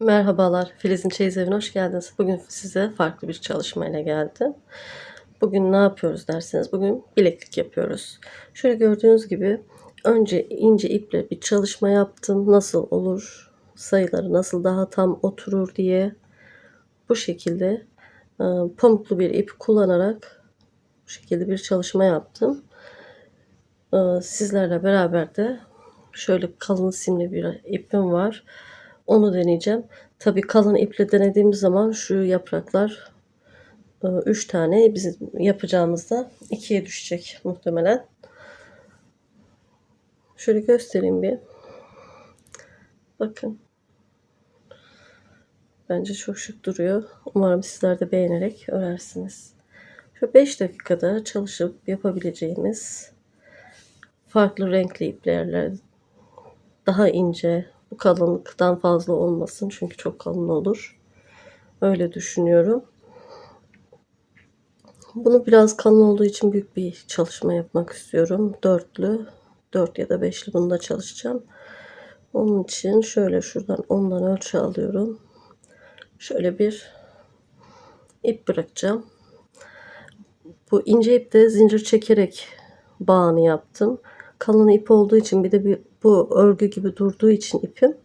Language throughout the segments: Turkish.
Merhabalar, Filiz'in Çeyiz Evi'ne hoş geldiniz. Bugün size farklı bir çalışmayla geldim. Bugün ne yapıyoruz derseniz, bugün bileklik yapıyoruz. Şöyle gördüğünüz gibi önce ince iple bir çalışma yaptım. Nasıl olur, sayıları nasıl daha tam oturur diye. Bu şekilde e, pamuklu bir ip kullanarak bu şekilde bir çalışma yaptım. E, Sizlerle beraber de şöyle kalın simli bir ipim var. Onu deneyeceğim. Tabii kalın iple denediğimiz zaman şu yapraklar 3 tane bizim yapacağımızda 2'ye düşecek muhtemelen. Şöyle göstereyim bir. Bakın. Bence çok şık duruyor. Umarım sizler de beğenerek örersiniz. Şu 5 dakikada çalışıp yapabileceğimiz farklı renkli iplerle daha ince, bu kalınlıktan fazla olmasın çünkü çok kalın olur. Öyle düşünüyorum. Bunu biraz kalın olduğu için büyük bir çalışma yapmak istiyorum. Dörtlü, dört ya da beşli bunda çalışacağım. Onun için şöyle şuradan ondan ölçü alıyorum. Şöyle bir ip bırakacağım. Bu ince ipte zincir çekerek bağını yaptım. Kalın ip olduğu için bir de bir, bu örgü gibi durduğu için ipim.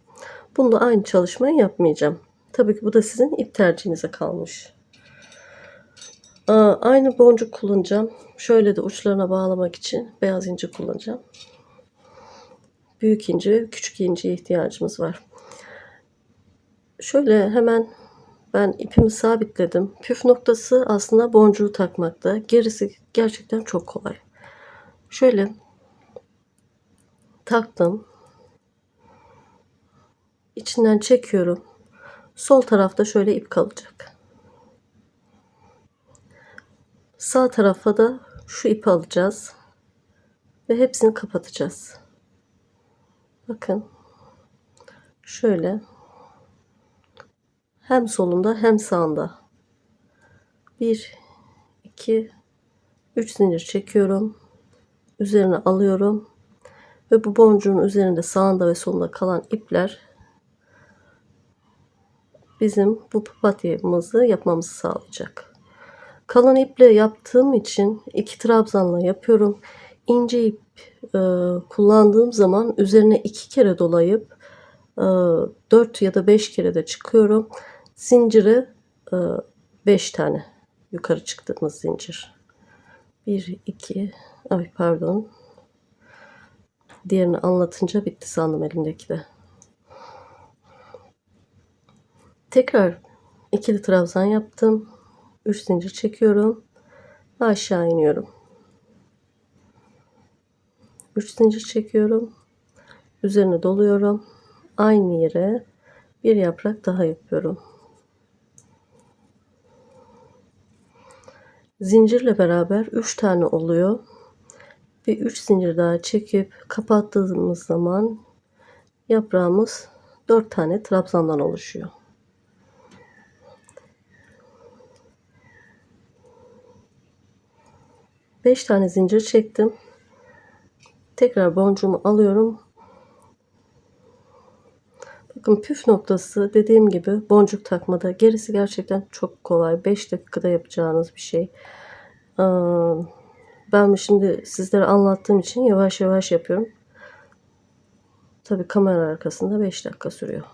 Bunda aynı çalışmayı yapmayacağım. Tabii ki bu da sizin ip tercihinize kalmış. Aa, aynı boncuk kullanacağım. Şöyle de uçlarına bağlamak için beyaz ince kullanacağım. Büyük ince ve küçük inceye ihtiyacımız var. Şöyle hemen ben ipimi sabitledim. Püf noktası aslında boncuğu takmakta. Gerisi gerçekten çok kolay. Şöyle taktım. İçinden çekiyorum. Sol tarafta şöyle ip kalacak. Sağ tarafa da şu ipi alacağız. Ve hepsini kapatacağız. Bakın. Şöyle. Hem solunda hem sağında. 1 2 3 zincir çekiyorum. Üzerine alıyorum. Ve bu boncuğun üzerinde sağında ve solunda kalan ipler bizim bu papatyamızı yapmamızı sağlayacak. Kalın iple yaptığım için iki trabzanla yapıyorum. İnce ip e, kullandığım zaman üzerine iki kere dolayıp e, 4 ya da 5 kere de çıkıyorum. Zinciri 5 e, tane yukarı çıktığımız zincir. 1 2 ay pardon Diğerini anlatınca bitti sandım elimdeki de. Tekrar ikili trabzan yaptım. 3 zincir çekiyorum. Aşağı iniyorum. 3 zincir çekiyorum. Üzerine doluyorum. Aynı yere bir yaprak daha yapıyorum. Zincirle beraber 3 tane oluyor bir 3 zincir daha çekip kapattığımız zaman yaprağımız 4 tane trabzandan oluşuyor. Beş tane zincir çektim. Tekrar boncuğumu alıyorum. Bakın püf noktası dediğim gibi boncuk takmada. Gerisi gerçekten çok kolay. 5 dakikada yapacağınız bir şey. Ee, ben şimdi sizlere anlattığım için yavaş yavaş yapıyorum. Tabi kamera arkasında 5 dakika sürüyor.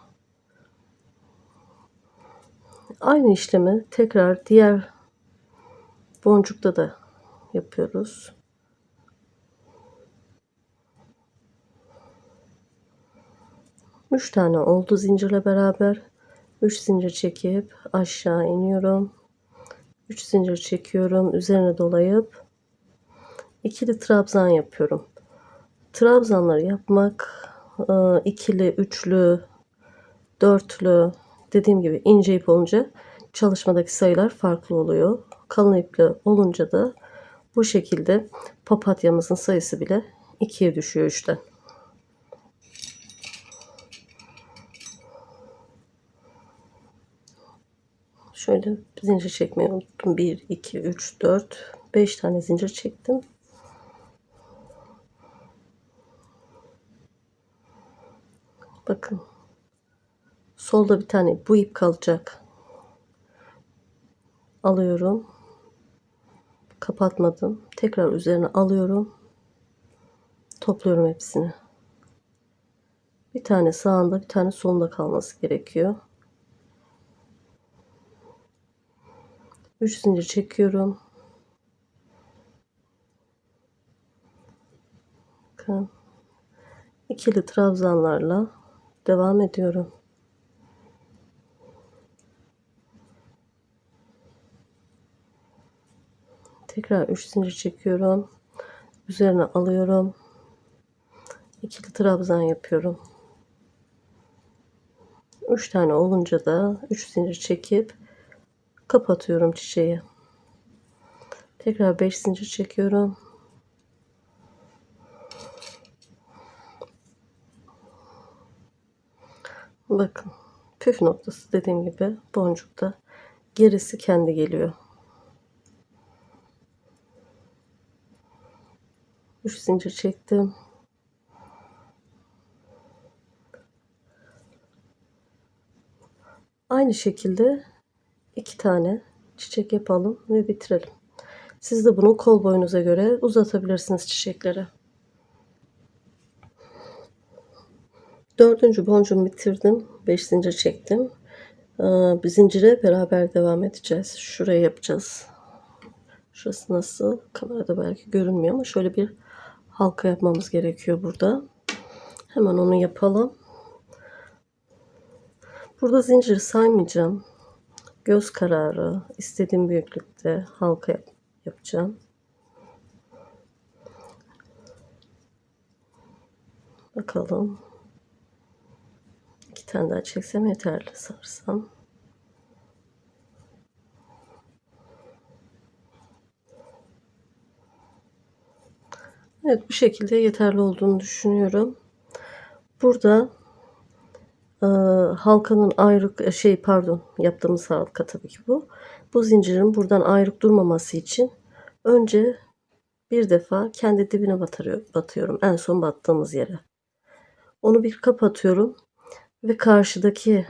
Aynı işlemi tekrar diğer boncukta da yapıyoruz. Üç tane oldu zincirle beraber. Üç zincir çekip aşağı iniyorum. Üç zincir çekiyorum. Üzerine dolayıp ikili trabzan yapıyorum. Trabzanları yapmak e, ikili, üçlü, dörtlü dediğim gibi ince ip olunca çalışmadaki sayılar farklı oluyor. Kalın iple olunca da bu şekilde papatyamızın sayısı bile ikiye düşüyor üçten. Şöyle zincir çekmeyi unuttum. 1, 2, 3, 4, 5 tane zincir çektim. Bakın. Solda bir tane bu ip kalacak. Alıyorum. Kapatmadım. Tekrar üzerine alıyorum. Topluyorum hepsini. Bir tane sağında bir tane solunda kalması gerekiyor. 3 zincir çekiyorum. Bakın. ikili trabzanlarla devam ediyorum. Tekrar 3 zincir çekiyorum. Üzerine alıyorum. İkili trabzan yapıyorum. 3 tane olunca da 3 zincir çekip kapatıyorum çiçeği. Tekrar 5 zincir çekiyorum. Bakın püf noktası dediğim gibi boncukta gerisi kendi geliyor. 3 zincir çektim. Aynı şekilde iki tane çiçek yapalım ve bitirelim. Siz de bunu kol boyunuza göre uzatabilirsiniz çiçekleri. Dördüncü boncuğumu bitirdim. Beş zincir çektim. Ee, Bir zincire beraber devam edeceğiz. Şuraya yapacağız. Şurası nasıl? Kamerada belki görünmüyor ama şöyle bir halka yapmamız gerekiyor burada. Hemen onu yapalım. Burada zinciri saymayacağım. Göz kararı istediğim büyüklükte halka yap- yapacağım. Bakalım. İki tane daha çeksem yeterli sarsam. Evet bu şekilde yeterli olduğunu düşünüyorum. Burada e, halkanın ayrık şey pardon yaptığımız halka tabii ki bu. Bu zincirin buradan ayrık durmaması için önce bir defa kendi dibine batırıyor, batıyorum en son battığımız yere. Onu bir kapatıyorum ve karşıdaki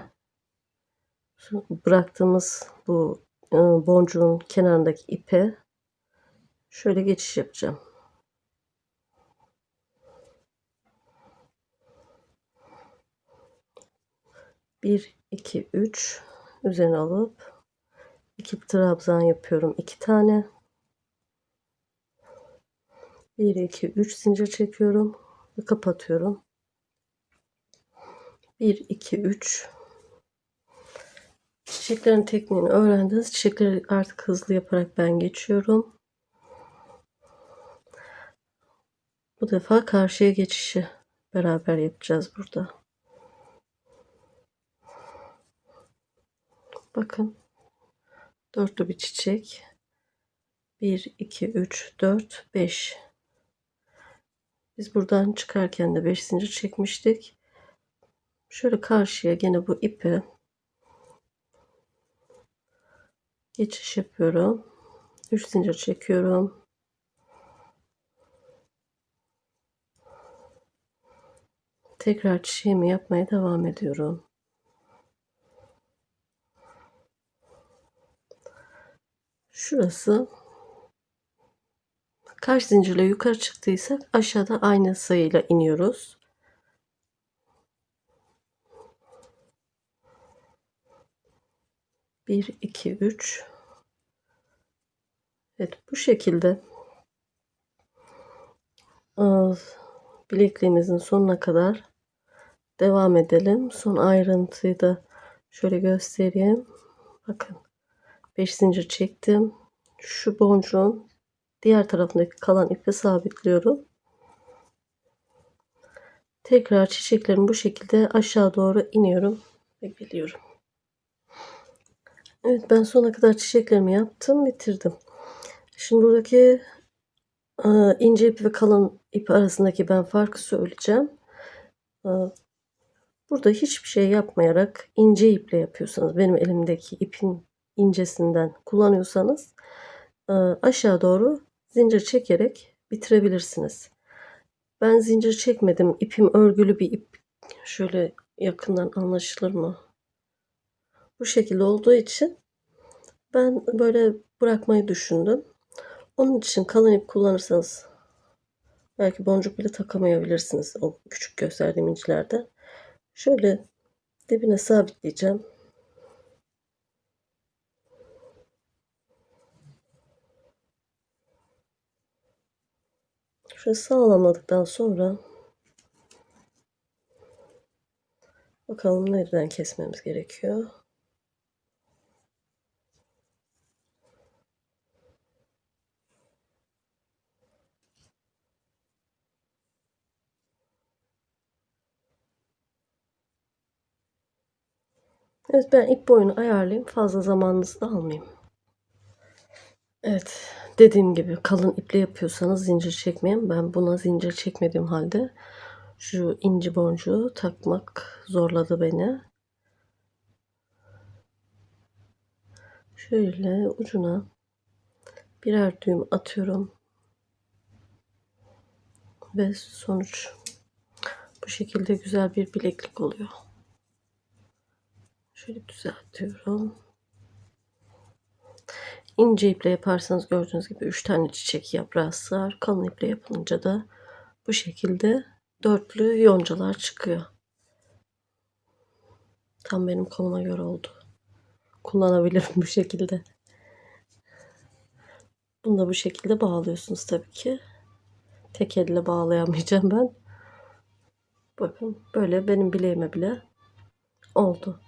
bıraktığımız bu e, boncuğun kenarındaki ipe şöyle geçiş yapacağım. Bir, iki, üç üzerine alıp iki trabzan yapıyorum. iki tane. Bir, iki, üç zincir çekiyorum ve kapatıyorum. Bir, iki, üç. Çiçeklerin tekniğini öğrendiniz. Çiçekleri artık hızlı yaparak ben geçiyorum. Bu defa karşıya geçişi beraber yapacağız burada. Bakın. Dörtlü bir çiçek. 1, 2, 3, 4, 5. Biz buradan çıkarken de 5 zincir çekmiştik. Şöyle karşıya gene bu ipe geçiş yapıyorum. 3 zincir çekiyorum. Tekrar çiçeğimi yapmaya devam ediyorum. Şurası kaç zincirle yukarı çıktıysak aşağıda aynı sayıyla iniyoruz. Bir, iki, üç. Evet bu şekilde bilekliğimizin sonuna kadar devam edelim. Son ayrıntıyı da şöyle göstereyim. Bakın 5 zincir çektim. Şu boncuğun diğer tarafındaki kalan ipi sabitliyorum. Tekrar çiçeklerimi bu şekilde aşağı doğru iniyorum ve geliyorum. Evet ben sona kadar çiçeklerimi yaptım bitirdim. Şimdi buradaki e, ince ip ve kalın ip arasındaki ben farkı söyleyeceğim. E, Burada hiçbir şey yapmayarak ince iple yapıyorsanız benim elimdeki ipin incesinden kullanıyorsanız e, aşağı doğru zincir çekerek bitirebilirsiniz. Ben zincir çekmedim. İpim örgülü bir ip. Şöyle yakından anlaşılır mı? Bu şekilde olduğu için ben böyle bırakmayı düşündüm. Onun için kalın ip kullanırsanız belki boncuk bile takamayabilirsiniz o küçük gösterdiğim incilerden. Şöyle dibine sabitleyeceğim. Şöyle sağlamladıktan sonra bakalım nereden kesmemiz gerekiyor. Evet ben ip boyunu ayarlayayım. Fazla zamanınızı da almayayım. Evet dediğim gibi kalın iple yapıyorsanız zincir çekmeyin. Ben buna zincir çekmediğim halde şu inci boncuğu takmak zorladı beni. Şöyle ucuna birer düğüm atıyorum. Ve sonuç bu şekilde güzel bir bileklik oluyor. Şöyle düzeltiyorum. İnce iple yaparsanız gördüğünüz gibi 3 tane çiçek yaprağı sığar. Kalın iple yapılınca da bu şekilde dörtlü yoncalar çıkıyor. Tam benim koluma göre oldu. Kullanabilirim bu şekilde. Bunu da bu şekilde bağlıyorsunuz tabii ki. Tek elle bağlayamayacağım ben. Bakın böyle benim bileğime bile oldu.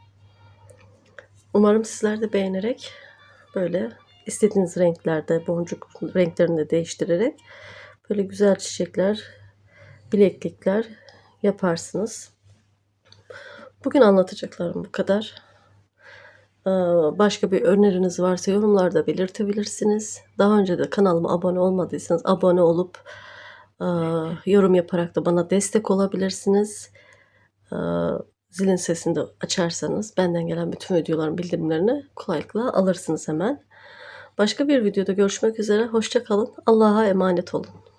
Umarım sizler de beğenerek böyle istediğiniz renklerde boncuk renklerini de değiştirerek böyle güzel çiçekler, bileklikler yaparsınız. Bugün anlatacaklarım bu kadar. Ee, Başka bir öneriniz varsa yorumlarda belirtebilirsiniz. Daha önce de kanalıma abone olmadıysanız abone olup e, yorum yaparak da bana destek olabilirsiniz. Zilin sesini de açarsanız benden gelen bütün videoların bildirimlerini kolaylıkla alırsınız hemen. Başka bir videoda görüşmek üzere. Hoşça kalın. Allah'a emanet olun.